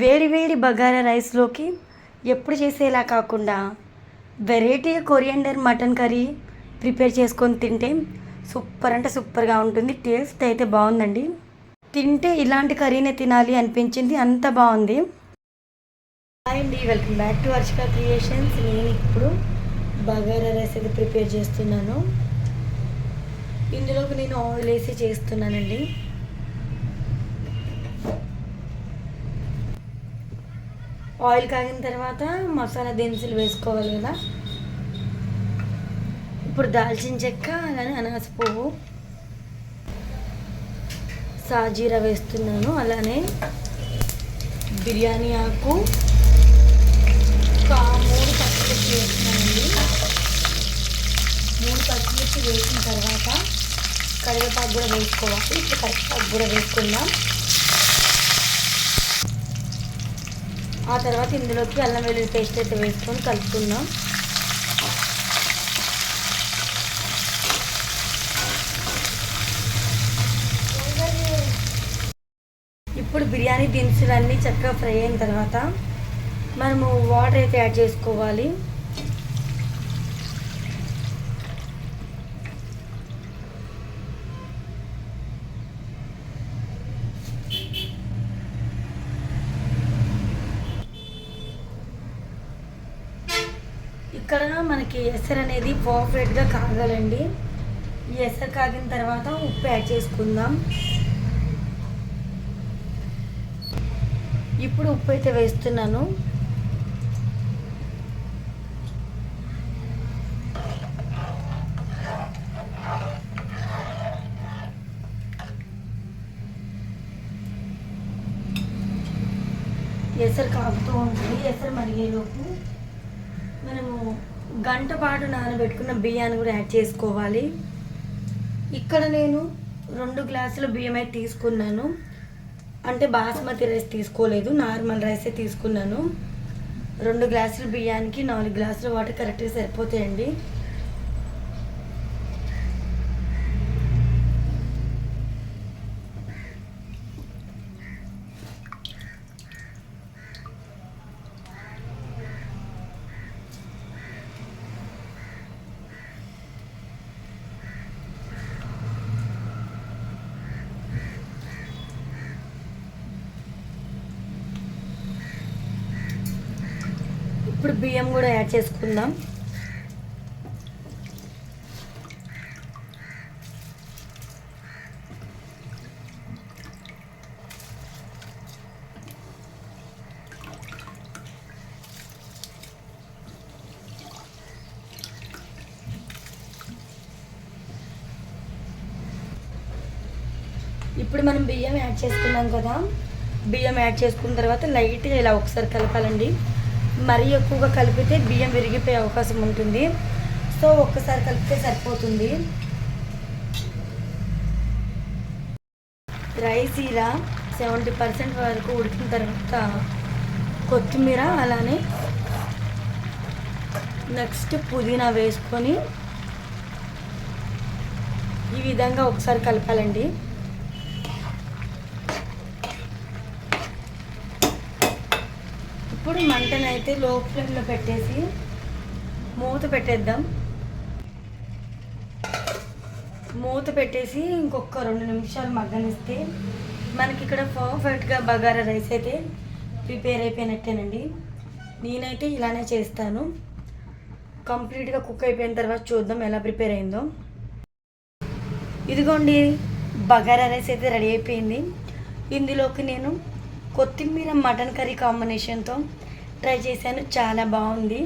వేడివేడి బగారా రైస్లోకి ఎప్పుడు చేసేలా కాకుండా variety coriander mutton curry prepare చేసుకొని తింటే సూపర్ అంటే సూపర్గా ఉంటుంది. టేస్ట్ అయితే బాగుందండి. తింటే ఇలాంటి కర్రీనే తినాలి అనిపించింది. అంత బాగుంది. హాయ్ అండి welcome back to Varshika creations నేను ఇప్పుడు బగారా రైస్ అయితే ప్రిపేర్ చేస్తున్నాను. ఇందులోకి నేను ఆయిల్ వేసి చేస్తున్నానండి. ఆయిల్ కాగిన తర్వాత మసాలా దినుసులు వేసుకోవాలి కదా. ఇప్పుడు దాల్చిన చెక్క అలానే అనాస పువ్వు. సాజీరా వేస్తున్నాను అలానే బిర్యానీ ఆకు. ఒక మూడు పచ్చిమిర్చి వేస్తున్నానండి. మూడు పచ్చిమిర్చి వేసిన తర్వాత కరివేపాకు కూడా వేసుకోవాలి. ఇప్పుడు కరివేపాకు కూడా వేసుకుందాం. ఆ తర్వాత ఇందులోకి అల్లం వెల్లుల్లి పేస్ట్ అయితే వేసుకొని కలుపుకుందాం. ఇప్పుడు బిర్యానీ దినుసులన్నీ చక్కగా ఫ్రై అయిన తర్వాత మనము వాటర్ అయితే యాడ్ చేసుకోవాలి. ఇక్కడ మనకి ఎసర్ అనేది పర్ఫెక్ట్గా కాగాలండి. ఈ కాగిన తర్వాత ఉప్పు యాడ్ చేసుకుందాం. ఇప్పుడు ఉప్పు అయితే వేస్తున్నాను. ఎసరు కాగుతూ ఉంటుంది. ఎసరు మరిగేలోపు మనము గంట పాటు నానబెట్టుకున్న బియ్యాన్ని కూడా యాడ్ చేసుకోవాలి. ఇక్కడ నేను రెండు గ్లాసుల బియ్యం అయితే తీసుకున్నాను. అంటే బాస్మతి రైస్ తీసుకోలేదు నార్మల్ రైసే తీసుకున్నాను. రెండు గ్లాసుల బియ్యానికి నాలుగు గ్లాసుల వాటర్ కరెక్ట్గా సరిపోతాయండి. ఇప్పుడు బియ్యం కూడా యాడ్ చేసుకుందాం. ఇప్పుడు మనం బియ్యం యాడ్ చేసుకున్నాం కదా. బియ్యం యాడ్ చేసుకున్న తర్వాత లైట్గా ఇలా ఒకసారి కలపాలండి. మరీ ఎక్కువగా కలిపితే బియ్యం విరిగిపోయే అవకాశం ఉంటుంది. సో ఒక్కసారి కలిపితే సరిపోతుంది. రైస్ ఇలా సెవెంటీ పర్సెంట్ వరకు ఉడికిన తర్వాత కొత్తిమీర అలానే నెక్స్ట్ పుదీనా వేసుకొని ఈ విధంగా ఒకసారి కలపాలండి. ఇప్పుడు మంటను అయితే లో ఫ్లేమ్లో పెట్టేసి మూత పెట్టేద్దాం. మూత పెట్టేసి ఇంకొక రెండు నిమిషాలు మగ్గనిస్తే మనకి ఇక్కడ పర్ఫెక్ట్గా బగారా రైస్ అయితే ప్రిపేర్ అయిపోయినట్టేనండి. నేనైతే ఇలానే చేస్తాను. కంప్లీట్గా కుక్ అయిపోయిన తర్వాత చూద్దాం ఎలా ప్రిపేర్ అయిందో. ఇదిగోండి బగారా రైస్ అయితే రెడీ అయిపోయింది. ఇందులోకి నేను కొత్తిమీర మటన్ కర్రీ కాంబినేషన్తో ట్రై చేశాను. చాలా బాగుంది.